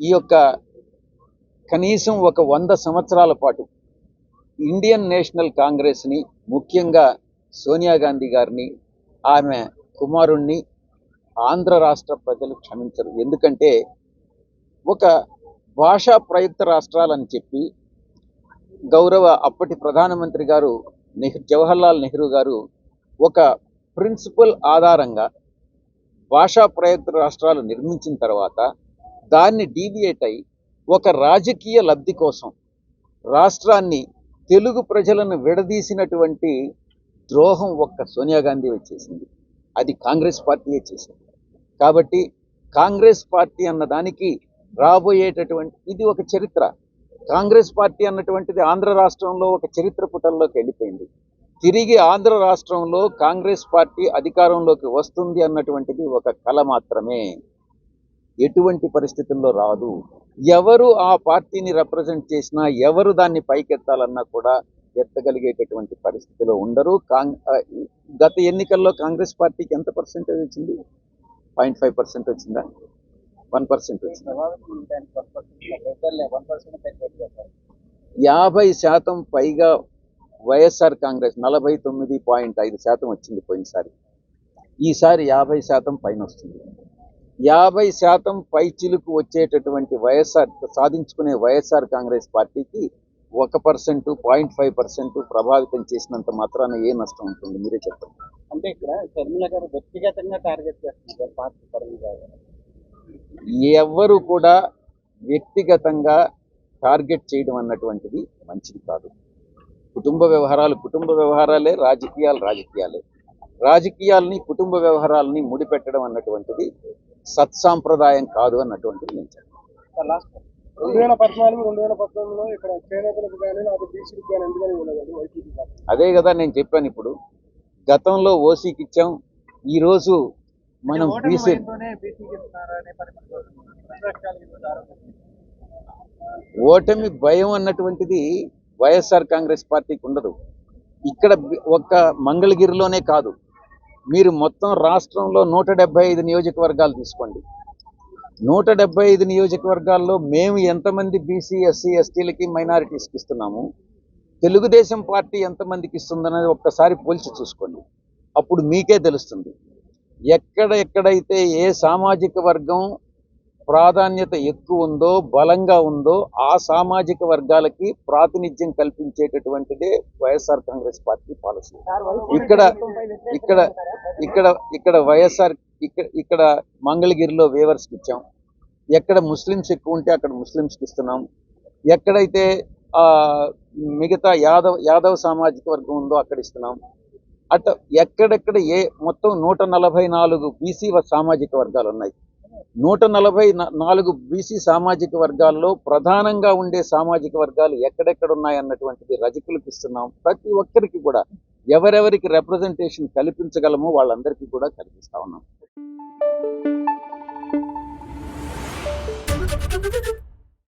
ఈ యొక్క కనీసం ఒక వంద సంవత్సరాల పాటు ఇండియన్ నేషనల్ కాంగ్రెస్ని ముఖ్యంగా సోనియా గాంధీ గారిని ఆమె కుమారుణ్ణి ఆంధ్ర రాష్ట్ర ప్రజలు క్షమించరు. ఎందుకంటే ఒక భాషా ప్రయుక్త రాష్ట్రాలని చెప్పి గౌరవ అప్పటి ప్రధానమంత్రి గారు నెహ్ జవహర్లాల్ నెహ్రూ గారు ఒక ప్రిన్సిపల్ ఆధారంగా భాషా ప్రయుక్త రాష్ట్రాలు నిర్మించిన తర్వాత దాన్ని డీవియేట్ అయి ఒక రాజకీయ లబ్ధి కోసం రాష్ట్రాన్ని తెలుగు ప్రజలను విడదీసినటువంటి ద్రోహం ఒక్క సోనియా గాంధీ వచ్చేసింది. అది కాంగ్రెస్ పార్టీయే చేసింది. కాబట్టి కాంగ్రెస్ పార్టీ అన్న దానికి రాబోయేటటువంటి ఇది ఒక చరిత్ర. కాంగ్రెస్ పార్టీ అన్నటువంటిది ఆంధ్ర రాష్ట్రంలో ఒక చరిత్ర పుటల్లోకి వెళ్ళిపోయింది. తిరిగి ఆంధ్ర రాష్ట్రంలో కాంగ్రెస్ పార్టీ అధికారంలోకి వస్తుంది అన్నటువంటిది ఒక కళ మాత్రమే. ఎటువంటి పరిస్థితుల్లో రాదు. ఎవరు ఆ పార్టీని రిప్రజెంట్ చేసినా ఎవరు దాన్ని పైకెత్తాలన్నా కూడా ఎత్తగలిగేటటువంటి పరిస్థితిలో ఉండరు. గత ఎన్నికల్లో కాంగ్రెస్ పార్టీకి ఎంత పర్సెంటేజ్ వచ్చింది? పాయింట్ ఫైవ్ పర్సెంట్ వచ్చిందా? వన్ పర్సెంట్ వచ్చింది? యాభై శాతం పైగా వైఎస్ఆర్ కాంగ్రెస్ నలభై తొమ్మిది పాయింట్ ఐదు శాతం వచ్చింది పోయినసారి. ఈసారి యాభై శాతం పైన వస్తుంది. యాభై శాతం పై చిలుకు వచ్చేటటువంటి వైఎస్ఆర్ సాధించుకునే వైఎస్ఆర్ కాంగ్రెస్ పార్టీకి ఒక పర్సెంట్ పాయింట్ ఫైవ్ పర్సెంట్ ప్రభావితం చేసినంత మాత్రాన ఏ నష్టం ఉంటుంది? మీరే చెప్పండి. అంటే ఇక్కడ షర్మిల గారు వ్యక్తిగతంగా టార్గెట్ చేస్తున్నారు పార్టీ పరంగా. ఎవ్వరు కూడా వ్యక్తిగతంగా టార్గెట్ చేయడం అన్నటువంటిది మంచిది కాదు. కుటుంబ వ్యవహారాలు కుటుంబ వ్యవహారాలే రాజకీయాలు రాజకీయాలే. రాజకీయాల్ని కుటుంబ వ్యవహారాలని ముడిపెట్టడం అన్నటువంటిది సత్సాంప్రదాయం కాదు అన్నటువంటిది నేను రెండు వేల పద్నాలుగు రెండు వేల పంతొమ్మిదిలో ఇక్కడ చేనేతలకు కానీ నాకు బీసీలకు కానీ ఎందుకని ఇవ్వలేదు వైసీపీ పార్టీ? అదే కదా నేను చెప్పాను ఇప్పుడు. గతంలో ఓసీకి ఇచ్చాం. ఈరోజు మనం బీసీ ఓటమి భయం అన్నటువంటిది వైఎస్ఆర్ కాంగ్రెస్ పార్టీకి ఉండదు. ఇక్కడ ఒక్క మంగళగిరిలోనే కాదు. మీరు మొత్తం రాష్ట్రంలో నూట ఐదు నియోజకవర్గాలు తీసుకోండి. నూట డెబ్బై ఐదు నియోజకవర్గాల్లో మేము ఎంతమంది బీసీ ఎస్సీ ఎస్టీలకి మైనారిటీస్కి ఇస్తున్నాము? తెలుగుదేశం పార్టీ ఎంతమందికి ఇస్తుందనేది ఒక్కసారి పోల్చి చూసుకోండి. అప్పుడు మీకే తెలుస్తుంది. ఎక్కడ ఎక్కడైతే ఏ సామాజిక వర్గం ప్రాధాన్యత ఎక్కువ ఉందో బలంగా ఉందో ఆ సామాజిక వర్గాలకి ప్రాతినిధ్యం కల్పించేటటువంటిదే వైఎస్ఆర్ కాంగ్రెస్ పార్టీ పాలసీ. ఇక్కడ ఇక్కడ ఇక్కడ ఇక్కడ వైఎస్ఆర్ ఇక్కడ ఇక్కడ మంగళగిరిలో వేవర్స్కి ఇచ్చాం. ఎక్కడ ముస్లిమ్స్ ఎక్కువ ఉంటే అక్కడ ముస్లిమ్స్కి ఇస్తున్నాం. ఎక్కడైతే ఆ, మిగతా యాదవ్ యాదవ్ సామాజిక వర్గం ఉందో అక్కడ ఇస్తున్నాం. అట్ట ఎక్కడెక్కడ ఏ మొత్తం నూట నలభై నాలుగు బీసీ సామాజిక వర్గాలు ఉన్నాయి. నూట నలభై నాలుగు బీసీ సామాజిక వర్గాల్లో ప్రధానంగా ఉండే సామాజిక వర్గాలు ఎక్కడెక్కడ ఉన్నాయన్నటువంటిది రజకులకు ఇస్తున్నాం. ప్రతి ఒక్కరికి కూడా ఎవరెవరికి రిప్రజెంటేషన్ కల్పించగలమో వాళ్ళందరికీ కూడా కల్పిస్తా ఉన్నాం.